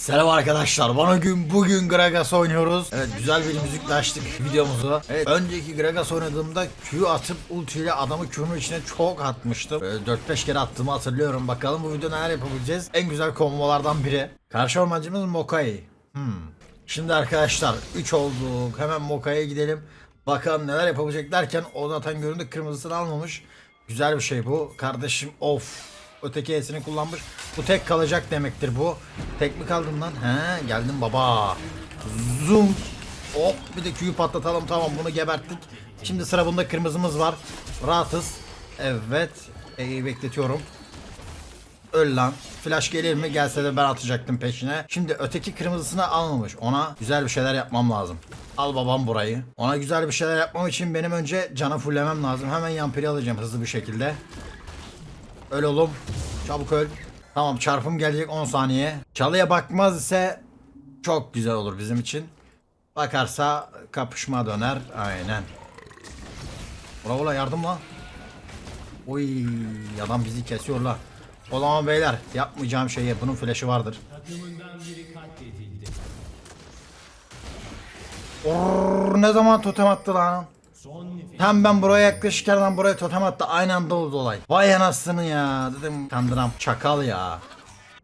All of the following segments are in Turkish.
Selam arkadaşlar. Bana gün bugün Gragas oynuyoruz. Evet güzel bir müzikle açtık videomuzu. Evet önceki Gragas oynadığımda Q atıp ulti ile adamı Q'nun içine çok atmıştım. Böyle 4-5 kere attığımı hatırlıyorum. Bakalım bu videoda neler yapabileceğiz. En güzel kombolardan biri. Karşı ormancımız Mokai. Hmm. Şimdi arkadaşlar 3 olduk. Hemen Mokai'ye gidelim. Bakalım neler yapabilecek derken o zaten göründü kırmızısını almamış. Güzel bir şey bu. Kardeşim of. Öteki esini kullanmış. Bu tek kalacak demektir bu. Tek mi kaldın lan? He geldim baba. Zoom. Hop bir de Q'yu patlatalım tamam bunu geberttik. Şimdi sıra bunda kırmızımız var. Rahatız. Evet. E'yi bekletiyorum. Öl lan. Flash gelir mi? Gelse de ben atacaktım peşine. Şimdi öteki kırmızısını almamış. Ona güzel bir şeyler yapmam lazım. Al babam burayı. Ona güzel bir şeyler yapmam için benim önce canı fullemem lazım. Hemen yampiri alacağım hızlı bir şekilde. Öl oğlum. Çabuk öl. Tamam çarpım gelecek 10 saniye. Çalıya bakmaz ise çok güzel olur bizim için. Bakarsa kapışma döner. Aynen. Bravo la yardım la. Oy adam bizi kesiyor la. O zaman beyler yapmayacağım şeyi bunun flash'ı vardır. Orr, ne zaman totem attı lan? Hem ben buraya yaklaşırken lan buraya totem attı aynı anda oldu olay. Vay anasını ya dedim kandıram çakal ya.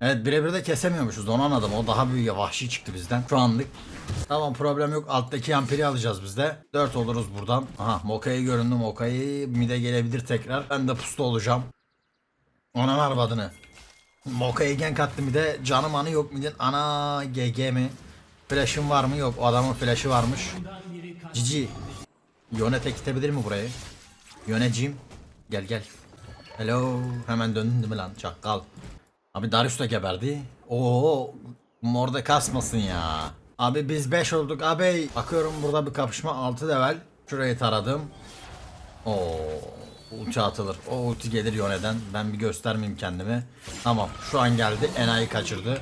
Evet birebir de kesemiyormuşuz onu anladım o daha büyük ya vahşi çıktı bizden şu anlık. Tamam problem yok alttaki yampiri alacağız biz de. 4 oluruz buradan. Aha Moka'yı göründü Moka'yı mide gelebilir tekrar. Ben de pusta olacağım. Onun arvadını. Moka'yı gank attım bir de canım anı yok midin ana GG mi? Flash'ım var mı? Yok o adamın flash'ı varmış. Cici. Yone tek itebilir mi burayı? Yöneciğim. Gel gel. Hello. Hemen döndün değil mi lan çakal? Abi Darius da geberdi. Oo. Morda kasmasın ya. Abi biz 5 olduk abi. Bakıyorum burada bir kapışma 6 level. Şurayı taradım. Oo. Ulti atılır. O ulti gelir Yone'den. Ben bir göstermeyeyim kendimi. Tamam. Şu an geldi. Enayi kaçırdı.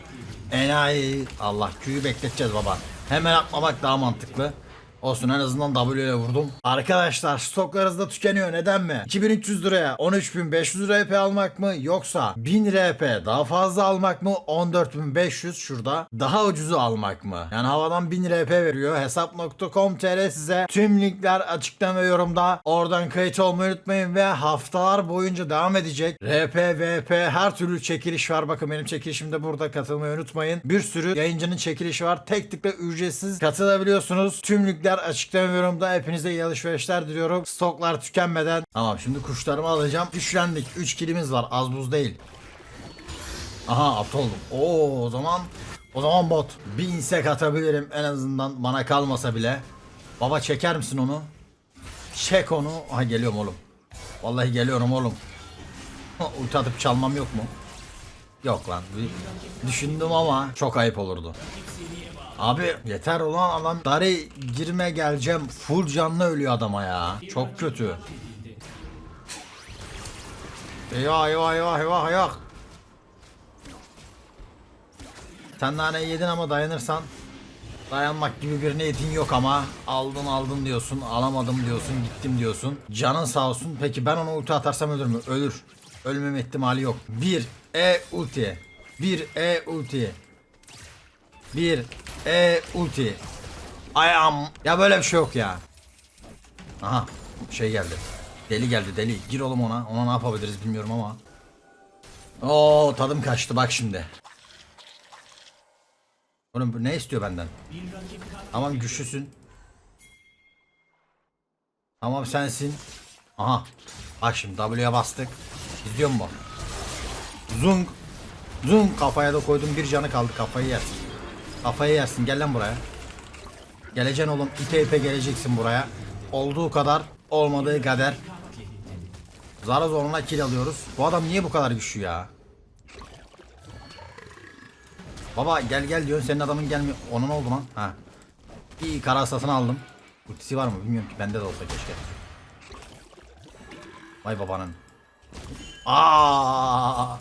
Enayi. Allah Q'yu bekleteceğiz baba. Hemen atmamak daha mantıklı. Olsun en azından W ile vurdum. Arkadaşlar stoklarınız da tükeniyor neden mi? 2300 liraya 13500 RP almak mı yoksa 1000 RP daha fazla almak mı 14500 şurada daha ucuzu almak mı? Yani havadan 1000 RP veriyor hesap.com.tr size tüm linkler açıklama yorumda oradan kayıt olmayı unutmayın ve haftalar boyunca devam edecek RP, VP her türlü çekiliş var bakın benim çekilişim de burada katılmayı unutmayın. Bir sürü yayıncının çekilişi var tek tıkla ücretsiz katılabiliyorsunuz. Tüm linkler açıklama ve yorumda hepinize iyi alışverişler diliyorum. Stoklar tükenmeden. Tamam şimdi kuşlarımı alacağım. Güçlendik. 3 kilimiz var. Az buz değil. Aha at oldum. Oo o zaman o zaman bot. Bir insek atabilirim en azından bana kalmasa bile. Baba çeker misin onu? Çek onu. Aha geliyorum oğlum. Vallahi geliyorum oğlum. Ulti çalmam yok mu? Yok lan. Düşündüm ama çok ayıp olurdu. Abi yeter ulan adam. Dari girme geleceğim. Full canlı ölüyor adama ya. Çok kötü. Eyvah eyvah eyvah eyvah eyvah. Sen naneyi yedin ama dayanırsan. Dayanmak gibi bir niyetin yok ama. Aldın aldın diyorsun alamadım diyorsun gittim diyorsun. Canın sağ olsun. Peki ben ona ulti atarsam ölür mü? Ölür. Ölmeme ihtimali yok. 1 E ulti. 1 E ulti 1 E ulti I am Ya böyle bir şey yok ya Aha şey geldi Deli geldi deli gir oğlum ona ona ne yapabiliriz bilmiyorum ama Oo tadım kaçtı bak şimdi Oğlum bu ne istiyor benden? Tamam güçlüsün. Tamam sensin. Aha. Bak şimdi W'ye bastık. İzliyor mu? Zung. Zung kafaya da koydum bir canı kaldı kafayı yersin. Kafayı yersin gel lan buraya. Geleceksin oğlum ipe ipe geleceksin buraya. Olduğu kadar olmadığı kadar. Zara zoruna kill alıyoruz. Bu adam niye bu kadar güçlü ya? Baba gel gel diyorsun senin adamın gelmiyor. Onun oldu lan. Ha. İyi kara hastasını aldım. Ultisi var mı bilmiyorum ki bende de olsa keşke. Vay babanın. Aa!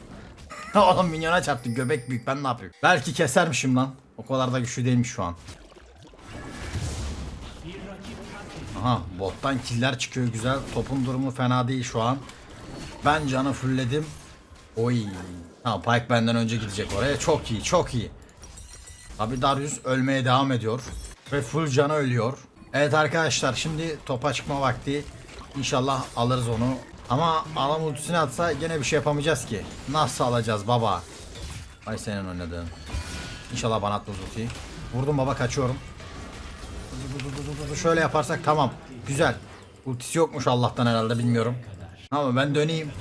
Oğlum minyona çarptı göbek büyük ben ne yapayım? Belki kesermişim lan. O kadar da güçlü değilmiş şu an. Aha bottan killer çıkıyor güzel. Topun durumu fena değil şu an. Ben canı fullledim. Oy. Ha Pike benden önce gidecek oraya. Çok iyi, çok iyi. Abi Darius ölmeye devam ediyor. Ve full canı ölüyor. Evet arkadaşlar şimdi topa çıkma vakti. İnşallah alırız onu. Ama alam ultisini atsa gene bir şey yapamayacağız ki. Nasıl alacağız baba? Ay senin oynadığın. İnşallah bana atmaz ultiyi. Vurdum baba kaçıyorum. Şöyle yaparsak tamam. Güzel. Ultisi yokmuş Allah'tan herhalde bilmiyorum. Ama ben döneyim.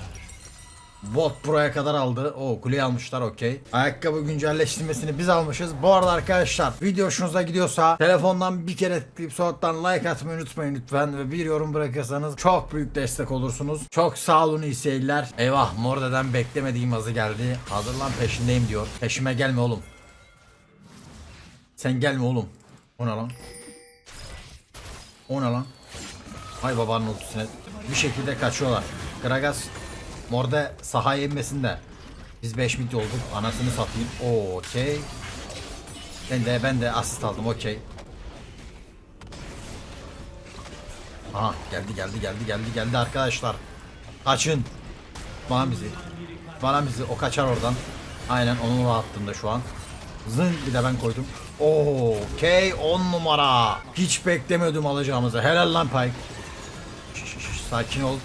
Bot buraya kadar aldı. O kuleyi almışlar okey. Ayakkabı güncelleştirmesini biz almışız. Bu arada arkadaşlar video hoşunuza gidiyorsa telefondan bir kere tıklayıp sonradan like atmayı unutmayın lütfen. Ve bir yorum bırakırsanız çok büyük destek olursunuz. Çok sağ olun iyi seyirler. Eyvah Morde'den beklemediğim azı geldi. Hazırlan peşindeyim diyor. Peşime gelme oğlum. Sen gelme oğlum. O ne lan? O ne lan? Hay babanın ultisine. Bir şekilde kaçıyorlar. Gragas Morde sahaya inmesin de. Biz 5 mid olduk. Anasını satayım. Okey. Ben de ben de asist aldım. Okey. Aha geldi geldi geldi geldi geldi arkadaşlar. Kaçın. Bana bizi. Bana bizi. O kaçar oradan. Aynen onun rahatlığında şu an. Zın bir de ben koydum. Okey 10 numara. Hiç beklemiyordum alacağımızı. Helal lan Pike. Sakin ol.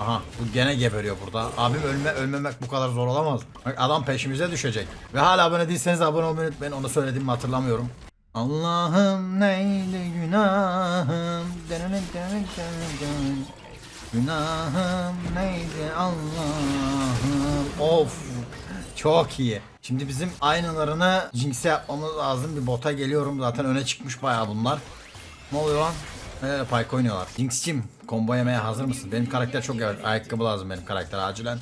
Aha bu gene geberiyor burada. Abim ölme ölmemek bu kadar zor olamaz. Bak adam peşimize düşecek. Ve hala abone değilseniz abone olmayı unutmayın. Onu söylediğimi hatırlamıyorum. Allah'ım neydi günahım? Günahım neydi Allah'ım? Of. Çok iyi. Şimdi bizim aynalarını Jinx'e yapmamız lazım. Bir bota geliyorum. Zaten öne çıkmış bayağı bunlar. Ne oluyor lan? Ee, Pike oynuyorlar. Jinx'cim combo yemeye hazır mısın? Benim karakter çok evet. Ayakkabı lazım benim karakter acilen.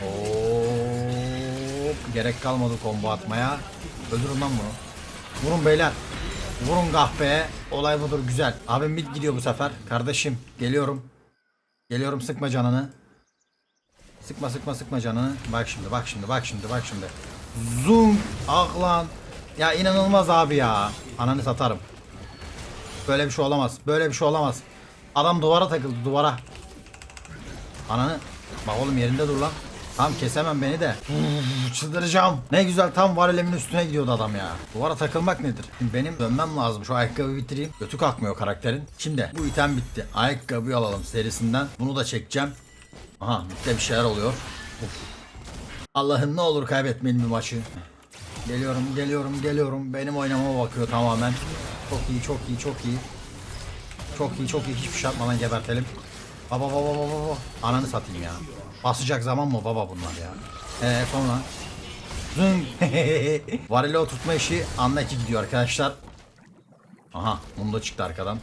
Hop. Gerek kalmadı combo atmaya. Öldürün lan bunu. Vurun beyler. Vurun kahpeye. Olay budur güzel. Abim mid gidiyor bu sefer. Kardeşim geliyorum. Geliyorum sıkma canını. Sıkma sıkma sıkma canını. Bak şimdi bak şimdi bak şimdi bak şimdi. Zoom. Ah lan. Ya inanılmaz abi ya. Ananı satarım. Böyle bir şey olamaz. Böyle bir şey olamaz. Adam duvara takıldı duvara. Ananı. Bak oğlum yerinde dur lan. Tamam kesemem beni de. Çıldıracağım. Ne güzel tam varelemin üstüne gidiyordu adam ya. Duvara takılmak nedir? Şimdi benim dönmem lazım. Şu ayakkabı bitireyim. Götü kalkmıyor karakterin. Şimdi bu item bitti. Ayakkabıyı alalım serisinden. Bunu da çekeceğim. Aha bitti bir şeyler oluyor. Allah'ım ne olur kaybetmeyelim bir maçı. Geliyorum, geliyorum, geliyorum. Benim oynamama bakıyor tamamen. Çok iyi, çok iyi, çok iyi. Çok iyi, çok iyi. Hiçbir şey atmadan gebertelim. Baba baba baba baba. Ananı satayım ya. Basacak zaman mı baba bunlar ya? Eee sonra. Zın. Varili oturtma işi anla ki gidiyor arkadaşlar. Aha Mundo çıktı arkadan.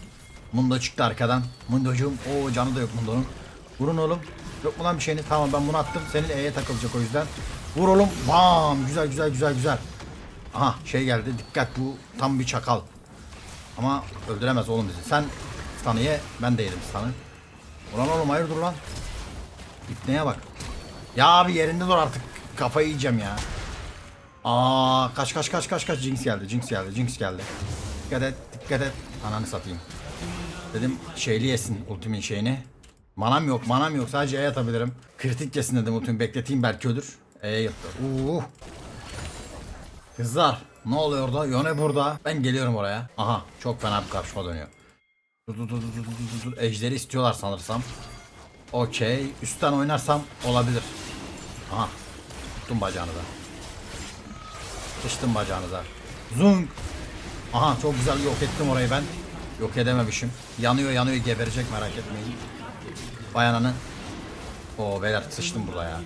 Mundo çıktı arkadan. Mundocuğum. o canı da yok Mundo'nun. Vurun oğlum. Yok mu lan bir şeyini? Tamam ben bunu attım. Senin E'ye takılacak o yüzden. Vur oğlum. Bam. Güzel güzel güzel güzel. Aha şey geldi. Dikkat bu tam bir çakal. Ama öldüremez oğlum bizi. Sen stun'ı. Ben de yedim. Ulan oğlum hayırdır lan. İpneye bak. Ya abi yerinde dur artık. Kafayı yiyeceğim ya. Aa kaç kaç kaç kaç kaç Jinx geldi. Jinx geldi. Jinx geldi. Dikkat et. Dikkat et. Ananı satayım. Dedim şeyli yesin ultimin şeyini. Manam yok manam yok sadece E atabilirim. Kritik yesin dedim ultimi bekleteyim belki ölür. E'ye yattı. Uh. Kızlar ne oluyor orada? Yone burada. Ben geliyorum oraya. Aha çok fena bir kapışma dönüyor. Dur dur dur dur dur dur. Ejderi istiyorlar sanırsam. Okey. Üstten oynarsam olabilir. Aha. Tuttum bacağınıza. Sıçtım bacağınıza. Zung. Aha çok güzel yok ettim orayı ben. Yok edememişim. Yanıyor yanıyor geberecek merak etmeyin. Vay ananı. Oo beyler sıçtım burada ya.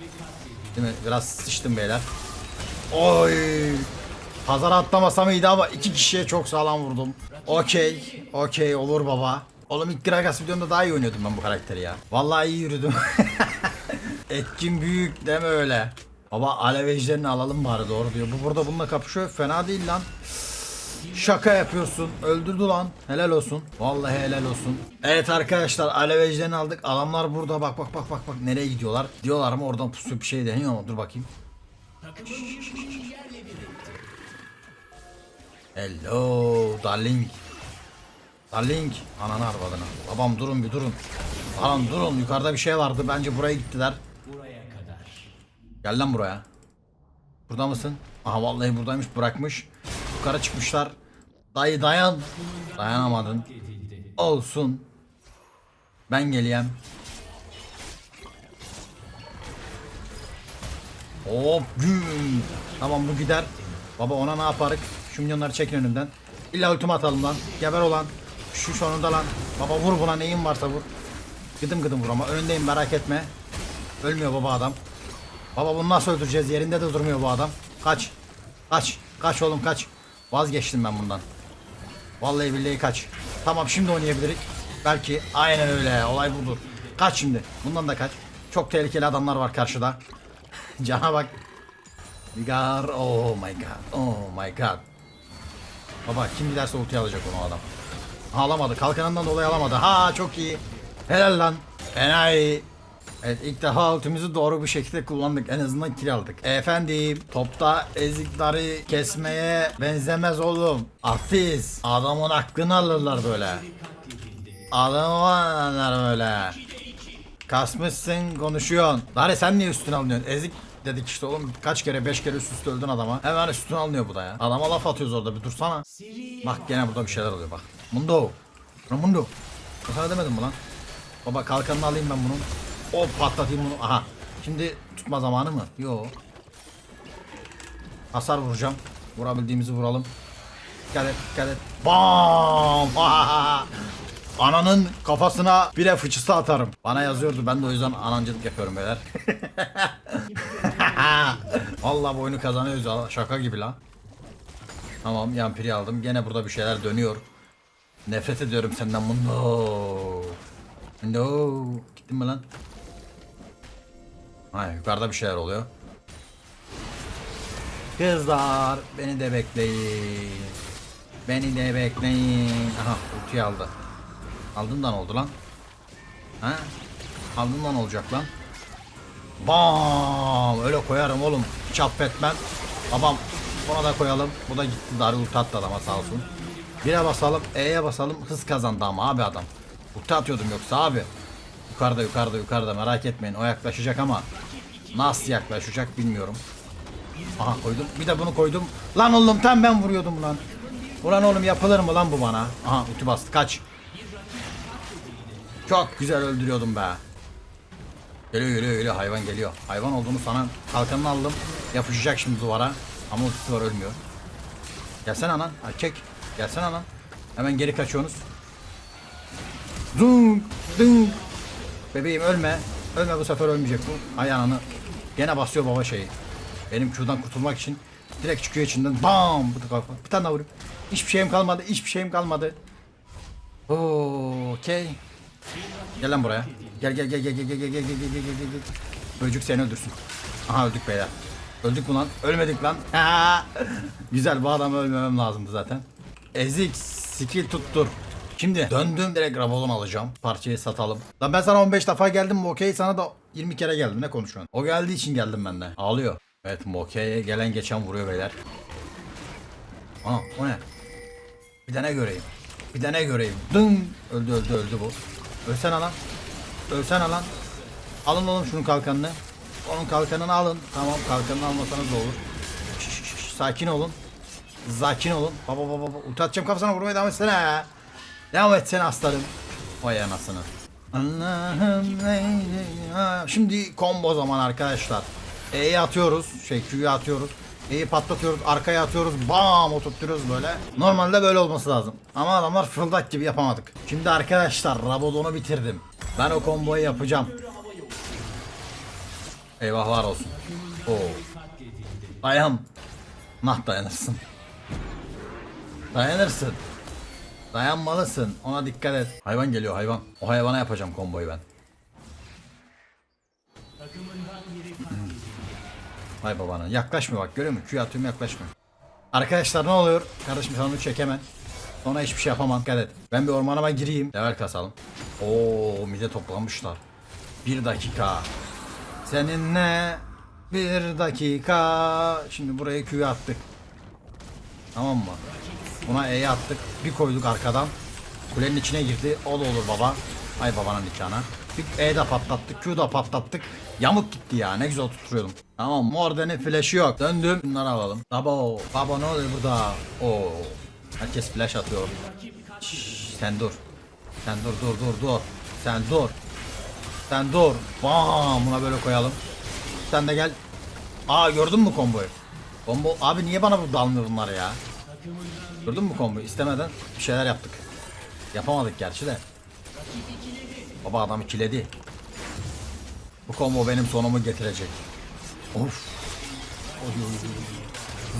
Değil mi? Biraz sıçtım beyler. Oy. Pazara atlamasam iyiydi ama iki kişiye çok sağlam vurdum. Okey. Okey olur baba. Oğlum ilk Gragas videomda daha iyi oynuyordum ben bu karakteri ya. Vallahi iyi yürüdüm. Etkin büyük deme öyle. Baba alev ejderini alalım bari doğru diyor. Bu burada bununla kapışıyor. Fena değil lan. Şaka yapıyorsun. Öldürdü lan. Helal olsun. Vallahi helal olsun. Evet arkadaşlar alev ejderini aldık. Adamlar burada bak bak bak bak bak nereye gidiyorlar. Diyorlar mı oradan pusu bir şey deniyor mu? Dur bakayım. Hello darling. Darling. Ananı arvadına. Babam durun bir durun. Lan durun yukarıda bir şey vardı. Bence buraya gittiler. Gel lan buraya. Burada mısın? Aha vallahi buradaymış bırakmış. Yukarı çıkmışlar. Dayı dayan. Dayanamadın. Olsun. Ben geleyim. Hop güm. Tamam bu gider. Baba ona ne yaparık? Şu milyonları çekin önümden. İlla ultima atalım lan. Geber olan. Şu sonunda lan. Baba vur buna neyin varsa vur. Gıdım gıdım vur ama öndeyim merak etme. Ölmüyor baba adam. Baba bunu nasıl öldüreceğiz? Yerinde de durmuyor bu adam. Kaç. Kaç. Kaç oğlum kaç. Vazgeçtim ben bundan. Vallahi billahi kaç. Tamam şimdi oynayabiliriz. Belki aynen öyle. Olay budur. Kaç şimdi. Bundan da kaç. Çok tehlikeli adamlar var karşıda. Cana bak. Vigar. Oh my god. Oh my god. Baba kim giderse ulti alacak onu adam. Alamadı. Kalkanından dolayı alamadı. Ha çok iyi. Helal lan. Enayi. Evet ilk defa ultimizi doğru bir şekilde kullandık. En azından kill aldık. Efendim topta ezikleri kesmeye benzemez oğlum. Afiz. Adamın hakkını alırlar böyle. Adamı alırlar böyle. Kasmışsın konuşuyorsun. Dari sen niye üstüne alınıyorsun? Ezik dedik işte oğlum kaç kere beş kere üst üste öldün adama. Hemen üstüne alınıyor bu da ya. Adama laf atıyoruz orada bir dursana. Bak gene burada bir şeyler oluyor bak. Mundo. Mundo. Sana demedim mi lan? Baba kalkanını alayım ben bunun. O patlatayım bunu. Aha. Şimdi tutma zamanı mı? Yo. Hasar vuracağım. Vurabildiğimizi vuralım. Dikkat et, dikkat et. Bam! Ananın kafasına bire fıçısı atarım. Bana yazıyordu ben de o yüzden anancılık yapıyorum beyler. Vallahi bu oyunu kazanıyoruz. Şaka gibi la. Tamam yampiri aldım. Gene burada bir şeyler dönüyor. Nefret ediyorum senden Mundo. Mundo. Gittin mi lan? Hayır yukarıda bir şeyler oluyor. Kızlar beni de bekleyin. Beni de bekleyin. Aha ultiyi aldı. Aldın da ne oldu lan? Ha? Aldın da ne olacak lan? Bam! Öyle koyarım oğlum. Çap etmem. Babam buna da koyalım. Bu da gitti darı ulti attı adama sağ olsun. Bire basalım. E'ye basalım. Hız kazandı ama abi adam. Ulti atıyordum yoksa abi. Yukarıda yukarıda yukarıda merak etmeyin. O yaklaşacak ama nasıl yaklaşacak bilmiyorum. Aha koydum. Bir de bunu koydum. Lan oğlum tam ben vuruyordum lan. Ulan oğlum yapılır mı lan bu bana? Aha ulti bastı. Kaç. Çok güzel öldürüyordum be. Geliyor geliyor geliyor hayvan geliyor. Hayvan olduğunu sana kalkanını aldım. Yapışacak şimdi duvara. Ama ultisi var ölmüyor. Gelsene anan. Erkek. Gelsene anan. Hemen geri kaçıyorsunuz. Dunk dunk. Bebeğim ölme. Ölme bu sefer ölmeyecek bu. Ay ananı. Gene basıyor baba şeyi. Benim Q'dan kurtulmak için direkt çıkıyor içinden. Bam! Bu kafa. Bir tane vurayım. Hiçbir şeyim kalmadı. Hiçbir şeyim kalmadı. Okey. Gel lan buraya. Gel gel gel gel gel gel gel gel gel gel gel gel. Böcük seni öldürsün. Aha öldük beyler. Öldük mü lan? Ölmedik lan. Güzel bu adamı ölmemem lazımdı zaten. Ezik skill tuttur. Şimdi döndüm direkt Rabolon alacağım. Parçayı satalım. Lan ben sana 15 defa geldim mi okey sana da 20 kere geldim ne konuşuyorsun? O geldiği için geldim ben de. Ağlıyor. Evet Mokey'e gelen geçen vuruyor beyler. Aa o ne? Bir de ne göreyim? Bir de ne göreyim? Dın! Öldü öldü öldü bu. Ölsene lan. Ölsene lan. Alın oğlum şunun kalkanını. Onun kalkanını alın. Tamam kalkanını almasanız da olur. Şş, şş, sakin olun. Sakin olun. Baba baba baba. Ulti atacağım kafasına vurmaya devam etsene. Devam etsene aslanım. Vay anasını. Allah'ım? Şimdi combo zaman arkadaşlar. E'yi atıyoruz. Şey Q'yu atıyoruz. E'yi patlatıyoruz. Arkaya atıyoruz. Bam oturtuyoruz böyle. Normalde böyle olması lazım. Ama adamlar fırıldak gibi yapamadık. Şimdi arkadaşlar Rabadon'u bitirdim. Ben o komboyu yapacağım. Eyvahlar olsun. Oo. Dayan. Nah dayanırsın. Dayanırsın. Dayanmalısın. Ona dikkat et. Hayvan geliyor hayvan. O hayvana yapacağım komboyu ben. Hay babana. Yaklaşmıyor bak görüyor musun? Q'yu atıyorum yaklaşmıyor. Arkadaşlar ne oluyor? Kardeşim sen onu çek hemen. Sonra hiçbir şey yapamam. Dikkat et. Ben bir ormanıma gireyim. Level kasalım. Oo mide toplamışlar. Bir dakika. Seninle bir dakika. Şimdi buraya Q'yu attık. Tamam mı? Buna E'yi attık. Bir koyduk arkadan. Kulenin içine girdi. O da olur baba. Ay babanın nikahına. Bir E de patlattık, Q da patlattık. Yamuk gitti ya. Ne güzel tutturuyordum. Tamam Morden'in flash'ı yok. Döndüm. Bunları alalım. Baba, baba ne oluyor burada? Oo. Herkes flash atıyor. Şşş, sen dur. Sen dur dur dur dur. Sen dur. Sen dur. Bam buna böyle koyalım. Sen de gel. Aa gördün mü komboyu? Combo abi niye bana bu dalmıyor bunlar ya? Gördün mü komboyu? İstemeden bir şeyler yaptık. Yapamadık gerçi de. Baba adam ikiledi. Bu combo benim sonumu getirecek. Of.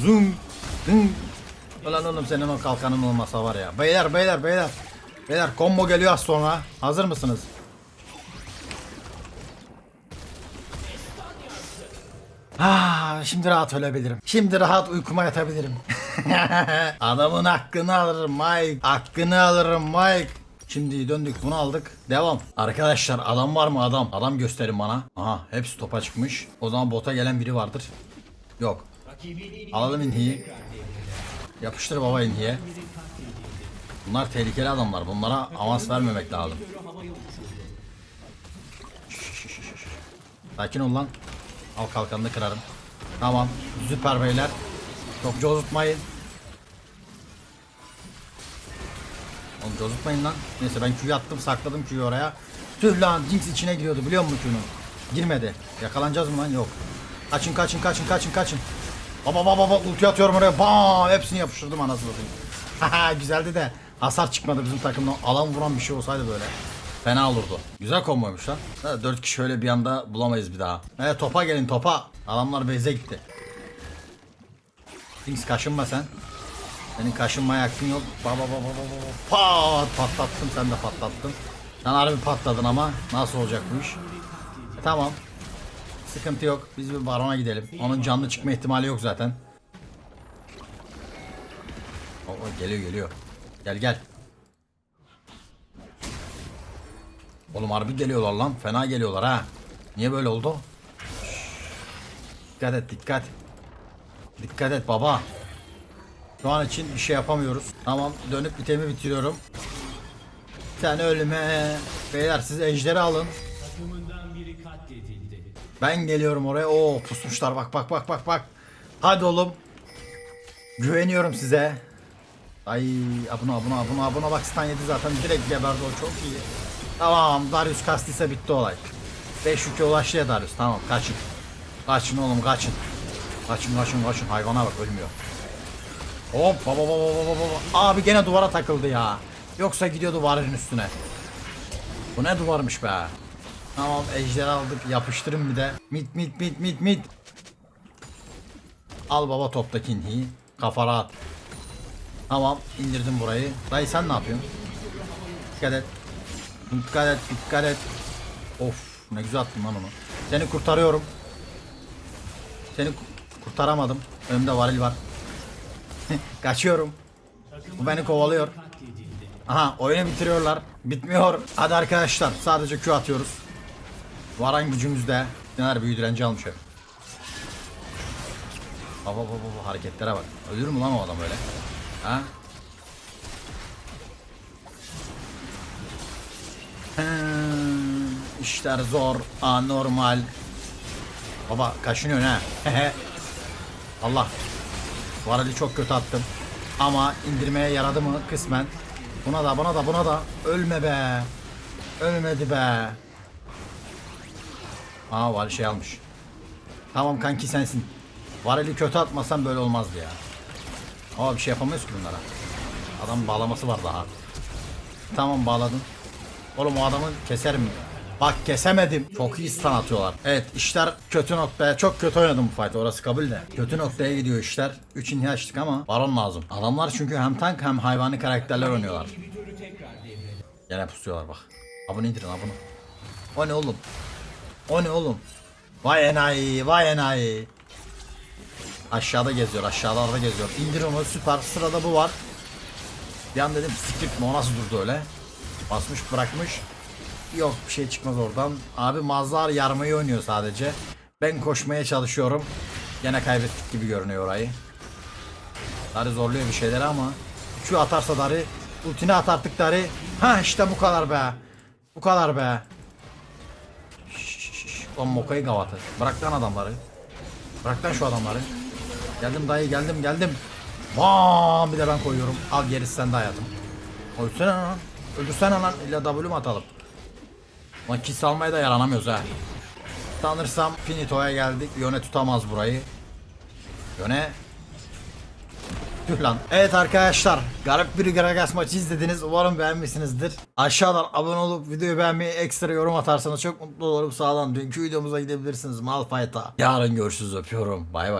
Zoom. Dın. Ulan oğlum senin o kalkanın olmasa var ya. Beyler beyler beyler. Beyler combo geliyor az sonra. Hazır mısınız? Ah, şimdi rahat ölebilirim. Şimdi rahat uykuma yatabilirim. Adamın hakkını alırım Mike. Hakkını alırım Mike. Şimdi döndük bunu aldık. Devam. Arkadaşlar adam var mı adam? Adam gösterin bana. Aha hepsi topa çıkmış. O zaman bota gelen biri vardır. Yok. Alalım inhiyi. Yapıştır baba inhiye. Bunlar tehlikeli adamlar. Bunlara avans vermemek lazım. Sakin ol lan. Al kalkanını kırarım. Tamam. Süper beyler. Çok cozutmayın. Cozutmayın lan. Neyse ben Q'yu attım sakladım Q'yu oraya. Tüh lan Jinx içine giriyordu biliyor musun Q'nun? Girmedi. Yakalanacağız mı lan? Yok. Kaçın kaçın kaçın kaçın kaçın. Baba baba baba ulti atıyorum oraya. Bam hepsini yapıştırdım anasını satayım. Haha güzeldi de hasar çıkmadı bizim takımdan. Alan vuran bir şey olsaydı böyle. Fena olurdu. Güzel komboymuş lan. Ha, Dört kişi öyle bir anda bulamayız bir daha. Evet topa gelin topa. Adamlar base'e gitti. Things kaşınma sen. Senin kaşınmaya hakkın yok. Baba baba baba baba. Pat patlattım sen de patlattın. Sen harbi patladın ama nasıl olacak bu iş? E, tamam. Sıkıntı yok. Biz bir barona gidelim. Onun canlı çıkma ihtimali yok zaten. Oo, geliyor geliyor. Gel gel. Oğlum harbi geliyorlar lan. Fena geliyorlar ha. Niye böyle oldu? Dikkat et dikkat. Dikkat et baba. Şu an için bir şey yapamıyoruz. Tamam dönüp bitemi bitiriyorum. Sen ölme. Beyler siz ejderi alın. Ben geliyorum oraya. Oo pusmuşlar bak bak bak bak bak. Hadi oğlum. Güveniyorum size. Ay abuna abuna abuna abuna bak stun yedi zaten direkt geberdi o çok iyi. Tamam Darius kastıysa bitti olay. 5 yükle ulaştı ya Darius tamam kaçın. Kaçın oğlum kaçın. Kaçın kaçın kaçın hayvana bak ölmüyor. Hop baba baba baba baba. Abi gene duvara takıldı ya. Yoksa gidiyordu duvarın üstüne. Bu ne duvarmış be. Tamam ejder aldık yapıştırın bir de. Mit mit mit mit mit. Al baba toptaki inhiyi. Kafa rahat. Tamam indirdim burayı. Dayı sen ne yapıyorsun? Dikkat et. Dikkat et dikkat et. Of ne güzel attın lan onu. Seni kurtarıyorum. Seni ku- kurtaramadım. Önümde varil var. Kaçıyorum. Bu beni kovalıyor. Aha oyunu bitiriyorlar. Bitmiyor. Hadi arkadaşlar sadece Q atıyoruz. Varan gücümüzde. Neler büyü direnci almış herif. Baba baba baba hareketlere bak. Ölür mü lan o adam öyle? Ha? Hmm, işler zor, anormal. Baba kaşınıyor ha. Allah. Varali çok kötü attım. Ama indirmeye yaradı mı kısmen. Buna da buna da buna da. Ölme be. Ölmedi be. Aa var şey almış. Tamam kanki sensin. Vareli kötü atmasan böyle olmazdı ya. Ama bir şey yapamıyoruz ki bunlara. Adam bağlaması var daha. Tamam bağladın. Oğlum o adamı keserim. Bak kesemedim. Çok iyi stun atıyorlar. Evet işler kötü noktaya. Çok kötü oynadım bu fight orası kabul de. Kötü noktaya gidiyor işler. 3 inhi açtık ama baron lazım. Adamlar çünkü hem tank hem hayvani karakterler oynuyorlar. Gene pusuyorlar bak. Abone indirin abone. O ne oğlum? O ne oğlum? Vay enayi vay enayi. Aşağıda geziyor aşağılarda geziyor. İndir onu süper sırada bu var. Bir an dedim siktir o nasıl durdu öyle? Basmış bırakmış. Yok bir şey çıkmaz oradan. Abi Mazlar yarmayı oynuyor sadece. Ben koşmaya çalışıyorum. Gene kaybettik gibi görünüyor orayı. Dari zorluyor bir şeyleri ama şu atarsa Dari ultini at artık Dari. Ha işte bu kadar be. Bu kadar be. Lan Moka'yı gavatı. Bırak lan adamları. Bırak lan şu adamları. Geldim dayı geldim geldim. Bam bir de ben koyuyorum. Al gerisi sende hayatım. Ölsene lan. Öldürsene lan. İlla W atalım? Lan kiss almaya da yaranamıyoruz ha. Tanırsam Finito'ya geldik. Yöne tutamaz burayı. Yöne. Tüh lan. Evet arkadaşlar. Garip bir Gragas maçı izlediniz. Umarım beğenmişsinizdir. Aşağıdan abone olup videoyu beğenmeyi ekstra yorum atarsanız çok mutlu olurum. Sağdan dünkü videomuza gidebilirsiniz. Malphite'a. Yarın görüşürüz öpüyorum. Bay bay.